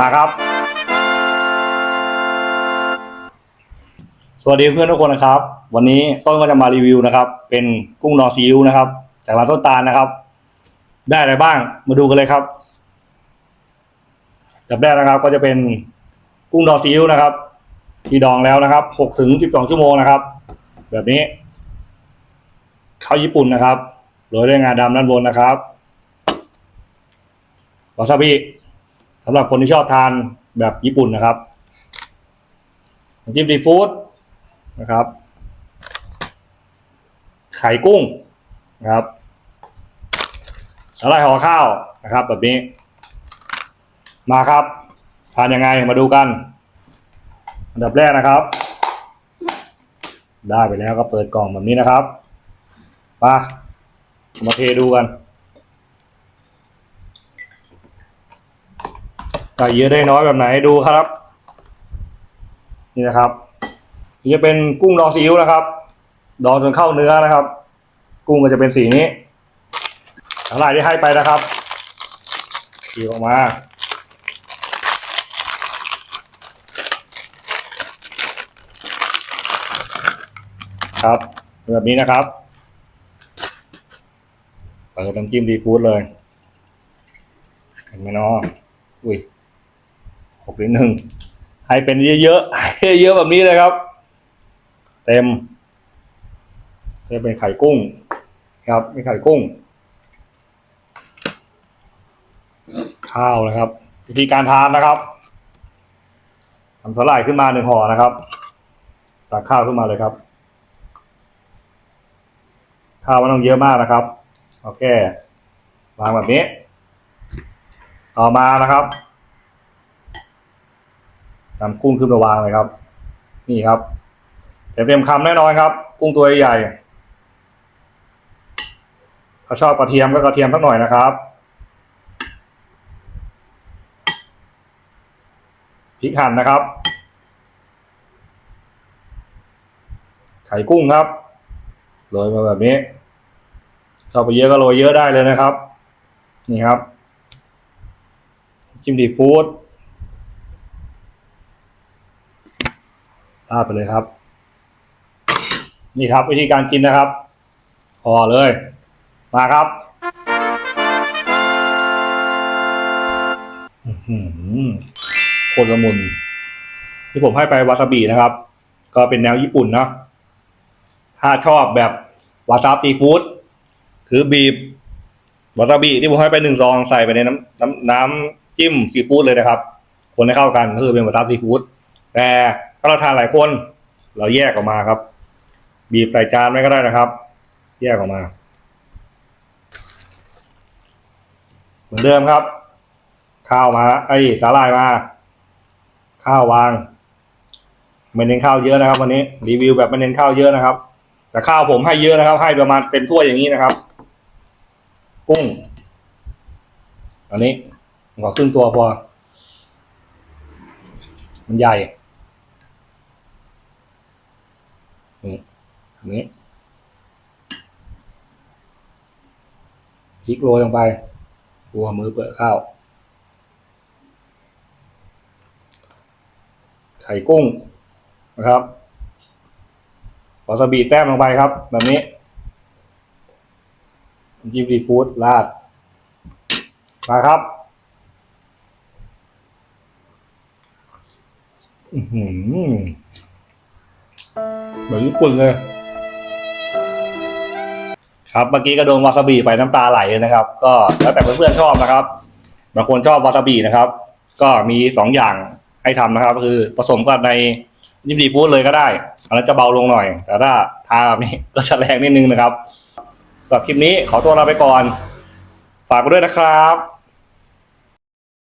มาครับ สวัสดีเพื่อนทุกคนนะครับ วันนี้ต้นก็จะมารีวิวนะครับ เป็นกุ้งดอซีอิ๊วนะครับ จากร้านต้นตาลนะครับ ได้อะไรบ้างมาดูกันเลยครับแบบแรกนะครับ ก็จะเป็นกุ้งดองซีอิ๊วนะครับ ที่ดองแล้วนะครับหกถึงสิบสองชั่วโมงนะครับ แบบนี้ข้าวญี่ปุ่นนะครับโรยด้วยงาดำด้านบนนะครับวาซาบิำหรับคนที่ชอบทานแบบญี่ปุ่นนะครับน้ำจิ้มซีฟู้ดนะครับ ไข่กุ้งนะครับสาหร่ายห่อข้าวนะครับ แบบนี้ มาครับ ทานยังไงมาดูกัน อันดับแรกนะครับ ได้ไปแล้วก็เปิดกล่องแบบนี้นะครับมามาเทดูกัน ใส่เยอะได้น้อยแบบไหนดูครับ นี่นะครับนี่จะเป็นกุ้งดองซีอิ๊วนะครับ ดองจนเข้าเนื้อนะครับ กุ้งก็จะเป็นสีนี้สาหร่ายที่ให้ไปนะครับขีออกมาครับแบบนี้นะครับเปิดน้ำจิ้มดีฟู้ดเลยเห็นไหมเนาะอุ้ย หกนิดหนึ่งให้เป็นเยอะๆเยอะๆแบบนี้เลยครับ เต็มจะเป็นไข่กุ้ง ครับมีไข่กุ้ง ข้าวนะครับ วิธีการทานนะครับทำสลายขึ้นมาหนึ่งห่อนะครับตักข้าวขึ้นมาเลยครับ ข้าวไม่ต้องเยอะมากนะครับโอเควางแบบนี้ ต่อมานะครับ นำกุ้งขึ้นมาวางเลยครับ นี่ครับเต็มเต็มคำแน่นอนครับ กุ้งตัวใหญ่ถ้าชอบกระเทียมก็กระเทียมสักหน่อยนะครับพริกหั่นนะครับ ไข่กุ้งครับโรยมาแบบนี้ชอบไปเยอะก็โรยเยอะได้เลยนะครับ นี่ครับ จิ้มดีฟู้ด ราดไปเลยครับ นี่ครับวิธีการกินนะครับพอเลย มาครับอื้อหือโคตรละมุน ที่ผมให้ไปวาซาบินะครับ ก็เป็นแนวญี่ปุ่นเนาะถ้าชอบแบบวาซาบิฟู้ดคือบีบวาซาบิที่ผมให้ไปหนึ่งซองใส่ไปในน้ำน้ำน้ำจิ้มซีฟู้ดเลยนะครับ คนให้เข้ากันก็คือเป็นวาซาบิซีฟู้ด แต่ถ้าเราทานหลายคน เราแยกออกมาครับ บีบใส่จานไว้ก็ได้นะครับ แยกออกมา เหมือนเดิมครับ ข้าวมาไอ้สาหร่ายมา ข้าววางไม่เน้นข้าวเยอะนะครับ วันนี้รีวิวแบบไม่เน้นข้าวเยอะนะครับ แต่ข้าวผมให้เยอะนะครับ ให้ประมาณเป็นถ้วยอย่างนี้นะครับกุ้งอันนี้ขอครึ่งตัวพอมันใหญ่นี่อั นี้พริกโรยลงไปหัวมือเปิดข้าวไข่กุ้งนะครับวาซาบิแต้มลงไปครับ แบบนี้จิ้มซีฟู้ดราดมาครับอือหือเหมือนญี่ปุ่นเลย ครับเมื่อกี้ก็โดนวาซาบิไปน้ำตาไหลนะครับ ก็แล้วแต่เพื่อนๆชอบนะครับบางคนชอบวาซาบินะครับ ก็มีสองอย่างให้ทำนะครับก็คือผสมกับในยิมดีฟู้ดเลยก็ได้อันนั้นจะเบาลงหน่อย แต่ถ้าทาแบบนี้ก็จะแรงนิดนึงนะครับสำหรับคลิปนี้ขอตัวลาไปก่อน ฝากไว้ด้วยนะครับ